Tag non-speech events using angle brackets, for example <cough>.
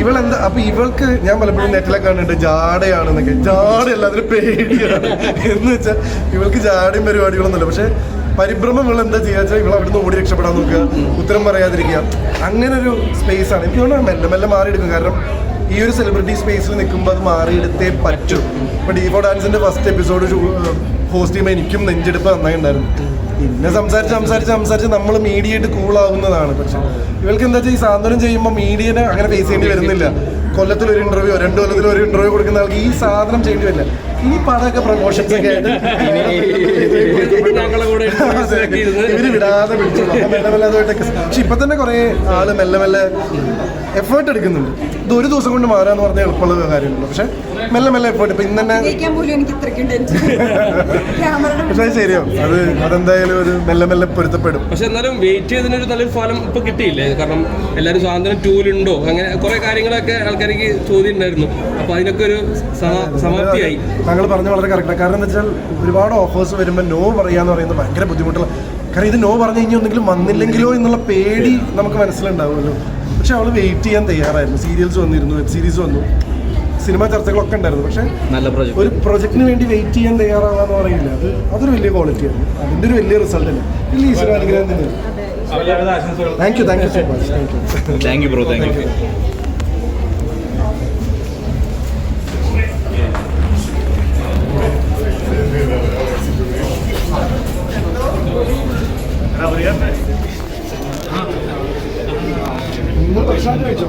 ഇവളെന്താ? അപ്പൊ ഇവൾക്ക് ഞാൻ പലപ്പോഴും നെറ്റിലൊക്കെ കണ്ടിട്ട് ജാടയാണെന്നൊക്കെ. ജാടയല്ല അതിന് പേടിയാണ്. എന്ന് വെച്ചാൽ ഇവൾക്ക് ജാടയും പരിപാടികളൊന്നുമില്ല. പക്ഷെ പരിഭ്രമം ഇവൾ എന്താ ചെയ്യാ വെച്ചാൽ ഇവൾ അവിടുന്ന് ഓടി രക്ഷപ്പെടാൻ നോക്കുക ഉത്തരം പറയാതിരിക്കുക. അങ്ങനെ ഒരു സ്പേസ് ആണ്. എനിക്ക് തോന്നുന്നു മെല്ലെ മെല്ലെ മാറിയെടുക്കും. കാരണം ഈ ഒരു സെലിബ്രിറ്റി സ്പേസിൽ നിൽക്കുമ്പോൾ അത് മാറിയെടുത്തേ പറ്റും. ഇപ്പൊ ഡീവോ ഡാൻസിന്റെ ഫസ്റ്റ് എപ്പിസോഡ് ഹോസ്റ്റ് ചെയ്യുമ്പോൾ എനിക്കും നെഞ്ചെടുപ്പ് നന്നായി ഉണ്ടായിരുന്നു. പിന്നെ സംസാരിച്ച് സംസാരിച്ച് സംസാരിച്ച് നമ്മൾ മീഡിയയായിട്ട് കൂളാവുന്നതാണ് പക്ഷെ ഇവൾക്ക് എന്താ വെച്ചാൽ ഈ സാന്ത്വനം ചെയ്യുമ്പോൾ മീഡിയനെ അങ്ങനെ ഫേസ് ചെയ്യേണ്ടി വരുന്നില്ല. കൊല്ലത്തിൽ ഒരു ഇന്റർവ്യൂ രണ്ട് കൊല്ലത്തിൽ ഒരു ഇന്റർവ്യൂ കൊടുക്കുന്ന ആൾക്ക് ഈ സാധനം ചെയ്യേണ്ടി വരില്ല. ഇനി പടമൊക്കെ പ്രൊമോഷൻസ് ഒക്കെ ആയിട്ട് <laughs> കൂടെ ഇവർ വിടാതെ പിടിച്ചോളൂ അപ്പൊ മെല്ലെ മെല്ലെ അതുമായിട്ടൊക്കെ പക്ഷെ ഇപ്പൊ തന്നെ കുറെ ആൾ മെല്ലെ മെല്ലെ എഫേർട്ട് എടുക്കുന്നുണ്ട്. ഇത് ഒരു ദിവസം കൊണ്ട് മാറാന്ന് പറഞ്ഞാൽ എളുപ്പമുള്ള കാര്യമല്ല. പക്ഷെ മെല്ലെ മെല്ലെ എഫേർട്ട് ഇപ്പൊ ഇന്ന് തന്നെ പക്ഷെ അത് ശരിയോ അത് അതെന്തായാലും ഒരു മെല്ലെ മെല്ലെ പൊരുത്തപ്പെടും. പക്ഷെ എന്നാലും വെയിറ്റ് ചെയ്തതിനൊരു നല്ലൊരു ഫലം ഇപ്പൊ കിട്ടിയില്ലേ? കാരണം എല്ലാവരും സ്വാതന്ത്ര്യം ടൂലുണ്ടോ? അങ്ങനെ കുറെ കാര്യങ്ങളൊക്കെ ആൾക്കാർക്ക് ചോദ്യം ഉണ്ടായിരുന്നു. അപ്പൊ അതിനൊക്കെ ഒരു സമ- സമാപ്തിയായി. താങ്കൾ പറഞ്ഞ വളരെ കറക്റ്റാണ് കാരണം എന്താ വെച്ചാൽ ഒരുപാട് ഓഫേഴ്സ് വരുമ്പോൾ നോ പറയാന്ന് പറയുന്നത് ഭയങ്കര ബുദ്ധിമുട്ടുള്ള കാരണം ഇത് നോ പറഞ്ഞു കഴിഞ്ഞാൽ ഒന്നെങ്കിലും വന്നില്ലെങ്കിലോ എന്നുള്ള പേടി നമുക്ക് മനസ്സിലുണ്ടാവുമല്ലോ. പക്ഷെ അവൾ വെയിറ്റ് ചെയ്യാൻ തയ്യാറായിരുന്നു. സീരിയൽസ് വന്നിരുന്നു വെബ് സീരീസ് വന്നു. സിനിമാ ചർച്ചകളൊക്കെ ഉണ്ടായിരുന്നു. പക്ഷെ നല്ല പ്രോജക്റ്റ് ഒരു പ്രോജക്റ്റിന് വേണ്ടി വെയിറ്റ് ചെയ്യാൻ തയ്യാറാവാന്ന് പറയില്ല. അത് അതൊരു വലിയ ക്വാളിറ്റി ക്വാളിറ്റിയാണ് അതിന്റെ ഒരു വലിയ റിസൾട്ട് തന്നെ. വലിയ ഈശ്വര അനുഗ്രഹം തന്നെയാണ് thank you thank you so much thank you thank you bro thank you ഇന്ന് ഭക്ഷണം കഴിച്ചോ